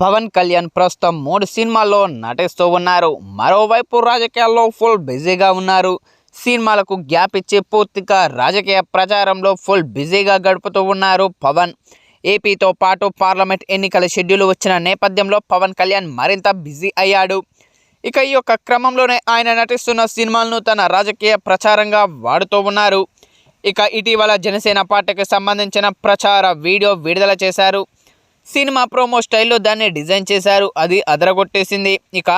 పవన్ కళ్యాణ్ ప్రస్తుతం మూడు సినిమాల్లో నటిస్తూ ఉన్నారు. మరోవైపు రాజకీయాల్లో ఫుల్ బిజీగా ఉన్నారు. సినిమాలకు గ్యాప్ ఇచ్చి పూర్తిగా రాజకీయ ప్రచారంలో ఫుల్ బిజీగా గడుపుతూ ఉన్నారు పవన్. ఏపీతో పాటు పార్లమెంట్ ఎన్నికల షెడ్యూల్ వచ్చిన నేపథ్యంలో పవన్ కళ్యాణ్ మరింత బిజీ అయ్యాడు. ఇక ఈ యొక్క క్రమంలోనే ఆయన నటిస్తున్న సినిమాలను తన రాజకీయ ప్రచారంగా వాడుతూ ఉన్నారు. ఇక ఇటీవల జనసేన పార్టీకి సంబంధించిన ప్రచార వీడియో విడుదల చేశారు. సినిమా ప్రోమో స్టైల్లో దాన్ని డిజైన్ చేశారు. అది అదరగొట్టేసింది. ఇక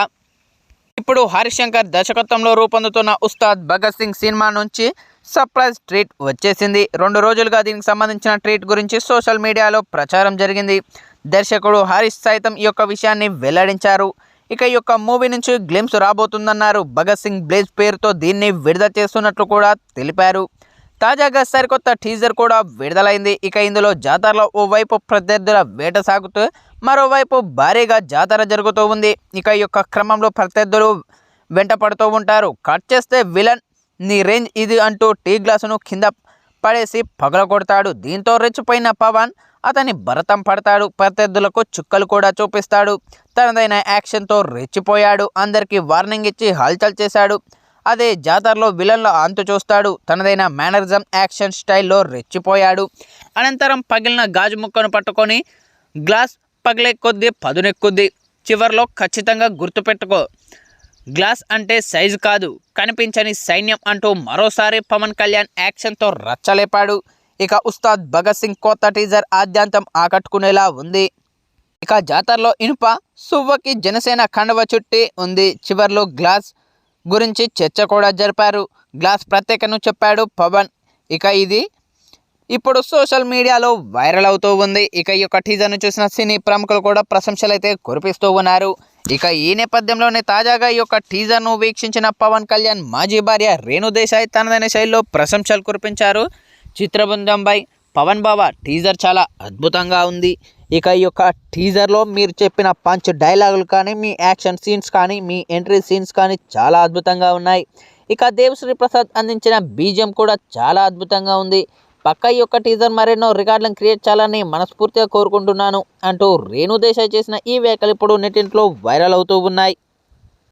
ఇప్పుడు హరిశంకర్ దర్శకత్వంలో రూపొందుతున్న ఉస్తాద్ భగత్ సింగ్ సినిమా నుంచి సర్ప్రైజ్ ట్రీట్ వచ్చేసింది. రెండు రోజులుగా దీనికి సంబంధించిన ట్రీట్ గురించి సోషల్ మీడియాలో ప్రచారం జరిగింది. దర్శకుడు హరీష్ సైతం ఈ యొక్క విషయాన్ని వెల్లడించారు. ఇక ఈ యొక్క మూవీ నుంచి గ్లిమ్స్ రాబోతుందన్నారు. భగత్ సింగ్ బ్లేజ్ పేరుతో దీన్ని విడుదల చేస్తున్నట్లు కూడా తెలిపారు. తాజాగా సరికొత్త టీజర్ కూడా విడుదలైంది. ఇక ఇందులో జాతరలో ఓవైపు ప్రత్యర్థుల వేట సాగుతూ మరోవైపు భారీగా జాతర జరుగుతూ ఉంది. ఇక ఈ యొక్క క్రమంలో ప్రత్యర్థులు వెంట పడుతూ ఉంటారు. కట్ చేస్తే విలన్ నీ రేంజ్ ఇది అంటూ టీ గ్లాసును కింద పడేసి పగలగొడతాడు దీంతో రెచ్చిపోయిన పవన్ అతని భరతం పడతాడు. ప్రత్యర్థులకు చుక్కలు కూడా చూపిస్తాడు. తనదైన యాక్షన్తో రెచ్చిపోయాడు. అందరికీ వార్నింగ్ ఇచ్చి హల్చల్ చేశాడు. అదే జాతరలో విలన్ల అంతు చూస్తాడు. తనదైన మేనరిజం యాక్షన్ స్టైల్లో రెచ్చిపోయాడు. అనంతరం పగిలిన గాజు ముక్కను పట్టుకొని గ్లాస్ పగిలే కొద్దీ పదునెక్కుద్ది చివర్లో ఖచ్చితంగా గుర్తుపెట్టుకో. గ్లాస్ అంటే సైజు కాదు కనిపించని సైన్యం అంటూ మరోసారి పవన్ కళ్యాణ్ యాక్షన్తో రచ్చలేపాడు. ఇక ఉస్తాద్ భగత్ సింగ్ కొత్త టీజర్ ఆద్యాంతం ఆకట్టుకునేలా ఉంది. ఇక జాతరలో ఇనుప సువ్వకి జనసేన కండవ చుట్టి ఉంది. చివర్లో గ్లాస్ గురించి చర్చ కూడా జరిపారు. గ్లాస్ ప్రత్యేకను చెప్పాడు పవన్. ఇక ఇది ఇప్పుడు సోషల్ మీడియాలో వైరల్ అవుతూ ఉంది. ఇక ఈ యొక్క టీజర్ను చూసిన సినీ ప్రముఖులు కూడా ప్రశంసలు అయితే కురిపిస్తూ ఉన్నారు. ఇక ఈ నేపథ్యంలోనే తాజాగా ఈ యొక్క టీజర్ను వీక్షించిన పవన్ కళ్యాణ్ మాజీ భార్య రేణు దేశాయ్ తనదైన శైలిలో ప్రశంసలు కురిపించారు. చిత్రబృందంపై పవన్ బాబా టీజర్ చాలా అద్భుతంగా ఉంది. ఇక ఈ యొక్క టీజర్లో మీరు చెప్పిన పంచ్ డైలాగులు కానీ మీ యాక్షన్ సీన్స్ కానీ మీ ఎంట్రీ సీన్స్ కానీ చాలా అద్భుతంగా ఉన్నాయి. ఇక దేవశ్రీ ప్రసాద్ అందించిన బీజియం కూడా చాలా అద్భుతంగా ఉంది. పక్క ఈ యొక్క టీజర్ మరెన్నో రికార్డులను క్రియేట్ చేయాలని మనస్ఫూర్తిగా కోరుకుంటున్నాను అంటూ రేణు దేశాయ్ చేసిన ఈ వ్యాఖ్యలు ఇప్పుడు నెట్టింట్లో వైరల్ అవుతూ ఉన్నాయి.